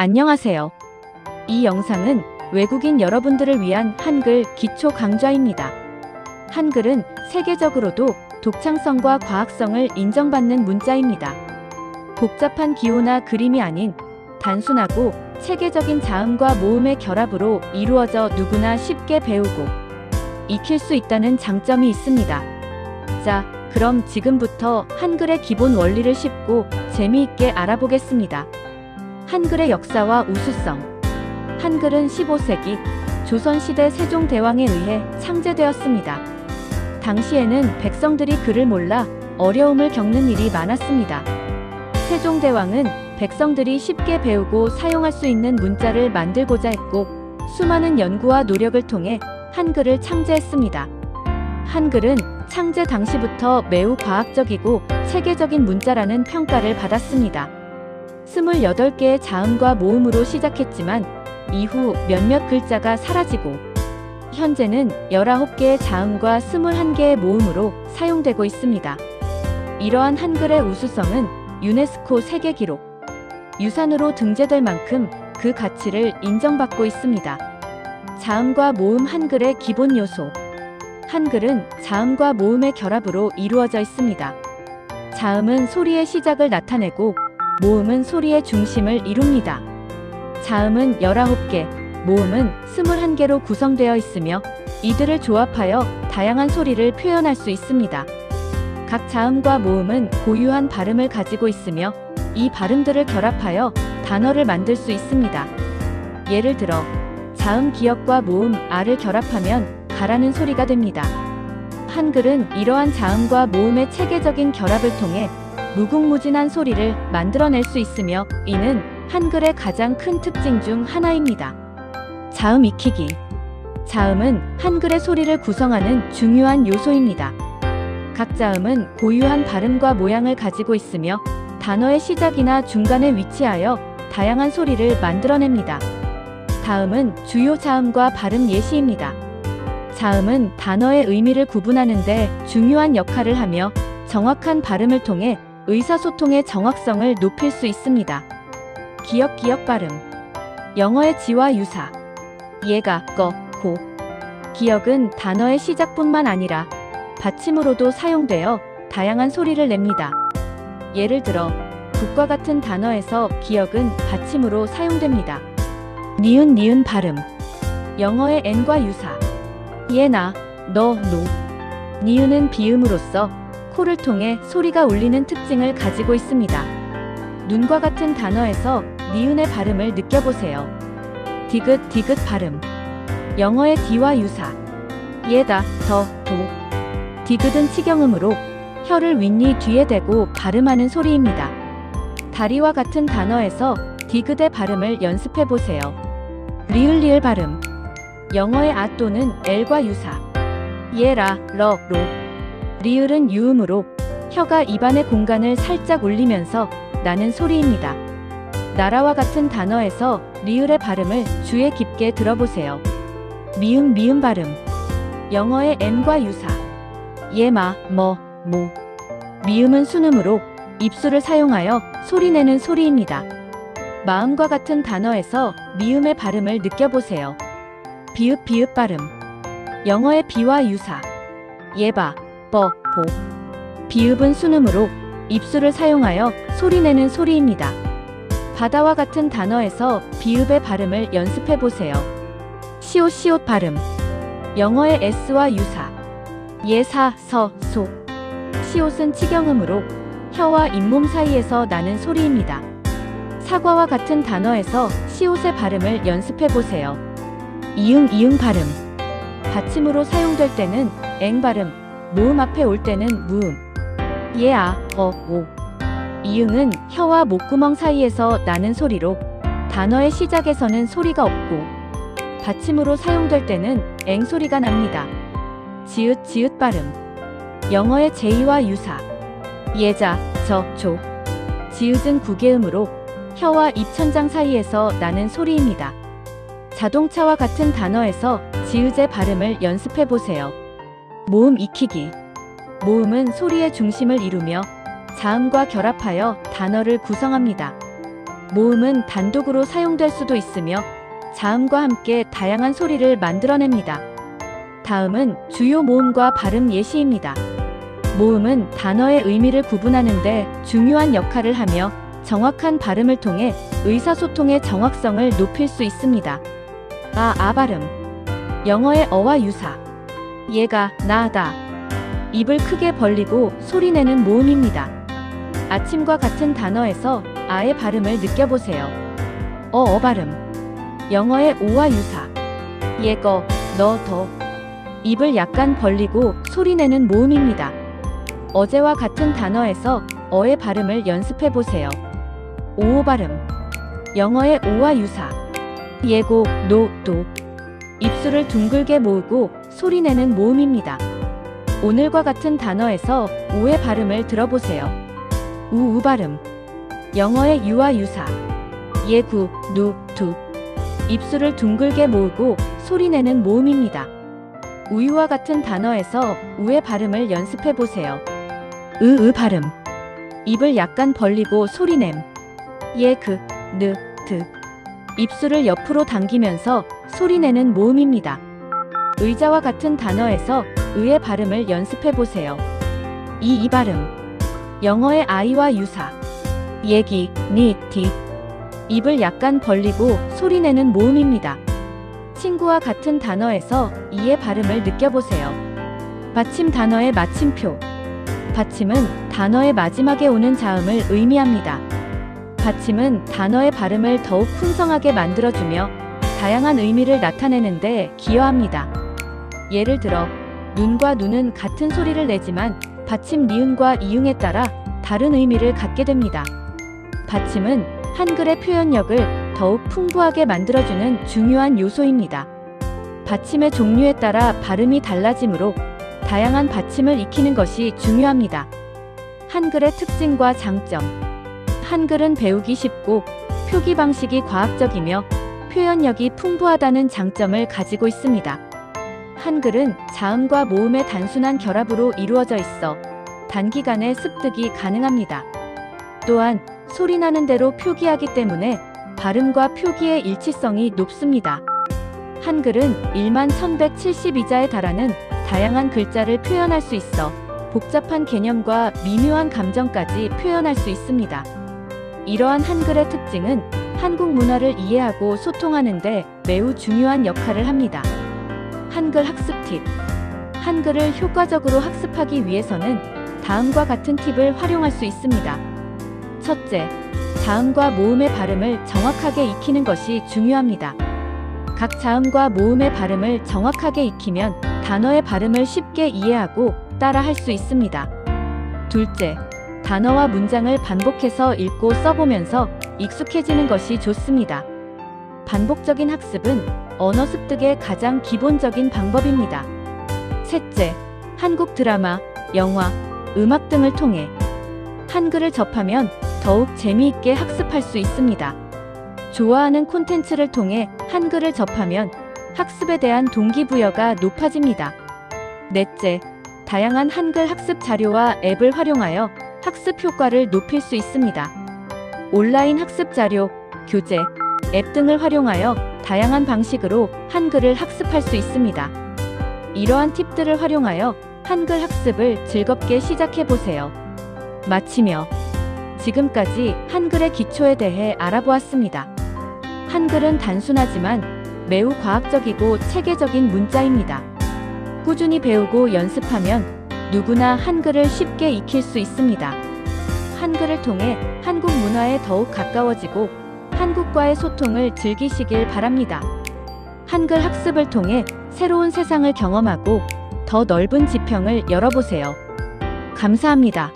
안녕하세요. 이 영상은 외국인 여러분들을 위한 한글 기초 강좌입니다. 한글은 세계적으로도 독창성과 과학성을 인정받는 문자입니다. 복잡한 기호나 그림이 아닌 단순하고 체계적인 자음과 모음의 결합으로 이루어져 누구나 쉽게 배우고 익힐 수 있다는 장점이 있습니다. 자, 그럼 지금부터 한글의 기본 원리를 쉽고 재미있게 알아보겠습니다. 한글의 역사와 우수성. 한글은 15세기 조선시대 세종대왕에 의해 창제되었습니다. 당시에는 백성들이 글을 몰라 어려움을 겪는 일이 많았습니다. 세종대왕은 백성들이 쉽게 배우고 사용할 수 있는 문자를 만들고자 했고 수많은 연구와 노력을 통해 한글을 창제했습니다. 한글은 창제 당시부터 매우 과학적이고 체계적인 문자라는 평가를 받았습니다. 28개의 자음과 모음으로 시작했지만 이후 몇몇 글자가 사라지고 현재는 19개의 자음과 21개의 모음으로 사용되고 있습니다. 이러한 한글의 우수성은 유네스코 세계 기록 유산으로 등재될 만큼 그 가치를 인정받고 있습니다. 자음과 모음 한글의 기본 요소 한글은 자음과 모음의 결합으로 이루어져 있습니다. 자음은 소리의 시작을 나타내고 모음은 소리의 중심을 이룹니다. 자음은 19개, 모음은 21개로 구성되어 있으며 이들을 조합하여 다양한 소리를 표현할 수 있습니다. 각 자음과 모음은 고유한 발음을 가지고 있으며 이 발음들을 결합하여 단어를 만들 수 있습니다. 예를 들어 자음 기역과 모음 아를 결합하면 가라는 소리가 됩니다. 한글은 이러한 자음과 모음의 체계적인 결합을 통해 무궁무진한 소리를 만들어낼 수 있으며 이는 한글의 가장 큰 특징 중 하나입니다. 자음 익히기. 자음은 한글의 소리를 구성하는 중요한 요소입니다. 각 자음은 고유한 발음과 모양을 가지고 있으며 단어의 시작이나 중간에 위치하여 다양한 소리를 만들어냅니다. 다음은 주요 자음과 발음 예시입니다. 자음은 단어의 의미를 구분하는 데 중요한 역할을 하며 정확한 발음을 통해 의사소통의 정확성을 높일 수 있습니다. 기역 기역 발음 영어의 지와 유사 예가 거, 고 기역은 단어의 시작뿐만 아니라 받침으로도 사용되어 다양한 소리를 냅니다. 예를 들어 국과 같은 단어에서 기역은 받침으로 사용됩니다. 니은 니은 발음 영어의 n과 유사 예나 너, 노 니은은 비음으로써 코를 통해 소리가 울리는 특징을 가지고 있습니다. 눈과 같은 단어에서 니은의 발음을 느껴보세요. 디귿 디귿 발음 영어의 D와 유사 예다 더, 도 디귿은 치경음으로 혀를 윗니 뒤에 대고 발음하는 소리입니다. 다리와 같은 단어에서 디귿의 발음을 연습해 보세요. 리을 리을 발음 영어의 아 또는 L과 유사 예라, 러, 로 리을은 유음으로 혀가 입안의 공간을 살짝 울리면서 나는 소리입니다. 나라와 같은 단어에서 리을의 발음을 주의 깊게 들어보세요. 미음 미음 발음 영어의 M과 유사 예마, 뭐, 모 미음은 순음으로 입술을 사용하여 소리내는 소리입니다. 마음과 같은 단어에서 미음의 발음을 느껴보세요. 비읍 비읍 발음 영어의 비와 유사 예바, 버, 보 비읍은 순음으로 입술을 사용하여 소리내는 소리입니다. 바다와 같은 단어에서 비읍의 발음을 연습해 보세요. 시옷 시옷 발음 영어의 S와 유사 예사, 서, 소 시옷은 치경음으로 혀와 잇몸 사이에서 나는 소리입니다. 사과와 같은 단어에서 시옷의 발음을 연습해 보세요. 이응 이응 발음 받침으로 사용될 때는 앵 발음, 모음 앞에 올 때는 무음. 예 아, 어, 오. 이응은 혀와 목구멍 사이에서 나는 소리로 단어의 시작에서는 소리가 없고 받침으로 사용될 때는 앵 소리가 납니다. 지읒 지읒 발음 영어의 제이와 유사 예자, 저, 조 지읒은 구개음으로 혀와 입천장 사이에서 나는 소리입니다. 자동차와 같은 단어에서 지읒의 발음을 연습해 보세요. 모음 익히기 모음은 소리의 중심을 이루며 자음과 결합하여 단어를 구성합니다. 모음은 단독으로 사용될 수도 있으며 자음과 함께 다양한 소리를 만들어냅니다. 다음은 주요 모음과 발음 예시입니다. 모음은 단어의 의미를 구분하는데 중요한 역할을 하며 정확한 발음을 통해 의사소통의 정확성을 높일 수 있습니다. 아, 아 발음. 영어의 어와 유사. 얘가, 나다. 입을 크게 벌리고 소리내는 모음입니다. 아침과 같은 단어에서 아의 발음을 느껴보세요. 어, 어 발음. 영어의 오와 유사. 예거, 너, 더. 입을 약간 벌리고 소리내는 모음입니다. 어제와 같은 단어에서 어의 발음을 연습해 보세요. 오오 발음. 영어의 오와 유사. 예고, 노, 도. 입술을 둥글게 모으고 소리내는 모음입니다. 오늘과 같은 단어에서 오의 발음을 들어보세요. 우우 발음. 영어의 유와 유사. 예구, 누, 두. 입술을 둥글게 모으고 소리내는 모음입니다. 우유와 같은 단어에서 우의 발음을 연습해 보세요. 으으 발음. 입을 약간 벌리고 소리냄. 예, 그, 느, 드. 입술을 옆으로 당기면서 소리내는 모음입니다. 의자와 같은 단어에서 의의 발음을 연습해 보세요. 이, 이 발음. 영어의 아이와 유사. 얘기, 니, 디. 입을 약간 벌리고 소리내는 모음입니다. 친구와 같은 단어에서 이의 발음을 느껴보세요. 받침 단어의 마침표. 받침은 단어의 마지막에 오는 자음을 의미합니다. 받침은 단어의 발음을 더욱 풍성하게 만들어주며 다양한 의미를 나타내는데 기여합니다. 예를 들어, 눈과 눈은 같은 소리를 내지만 받침 니은과 이응에 따라 다른 의미를 갖게 됩니다. 받침은 한글의 표현력을 더욱 풍부하게 만들어주는 중요한 요소입니다. 받침의 종류에 따라 발음이 달라지므로 다양한 받침을 익히는 것이 중요합니다. 한글의 특징과 장점. 한글은 배우기 쉽고 표기 방식이 과학적이며 표현력이 풍부하다는 장점을 가지고 있습니다. 한글은 자음과 모음의 단순한 결합으로 이루어져 있어 단기간에 습득이 가능합니다. 또한 소리 나는 대로 표기하기 때문에 발음과 표기의 일치성이 높습니다. 한글은 1만 1172자에 달하는 다양한 글자를 표현할 수 있어 복잡한 개념과 미묘한 감정까지 표현할 수 있습니다. 이러한 한글의 특징은 한국 문화를 이해하고 소통하는 데 매우 중요한 역할을 합니다. 한글 학습 팁. 한글을 효과적으로 학습하기 위해서는 다음과 같은 팁을 활용할 수 있습니다. 첫째, 자음과 모음의 발음을 정확하게 익히는 것이 중요합니다. 각 자음과 모음의 발음을 정확하게 익히면 단어의 발음을 쉽게 이해하고 따라 할 수 있습니다. 둘째, 단어와 문장을 반복해서 읽고 써보면서 익숙해지는 것이 좋습니다. 반복적인 학습은 언어 습득의 가장 기본적인 방법입니다. 셋째, 한국 드라마, 영화, 음악 등을 통해 한글을 접하면 더욱 재미있게 학습할 수 있습니다. 좋아하는 콘텐츠를 통해 한글을 접하면 학습에 대한 동기부여가 높아집니다. 넷째, 다양한 한글 학습 자료와 앱을 활용하여 학습 효과를 높일 수 있습니다. 온라인 학습 자료, 교재, 앱 등을 활용하여 다양한 방식으로 한글을 학습할 수 있습니다. 이러한 팁들을 활용하여 한글 학습을 즐겁게 시작해 보세요. 마치며 지금까지 한글의 기초에 대해 알아보았습니다. 한글은 단순하지만 매우 과학적이고 체계적인 문자입니다. 꾸준히 배우고 연습하면 누구나 한글을 쉽게 익힐 수 있습니다. 한글을 통해 한국 문화에 더욱 가까워지고 한국과의 소통을 즐기시길 바랍니다. 한글 학습을 통해 새로운 세상을 경험하고 더 넓은 지평을 열어보세요. 감사합니다.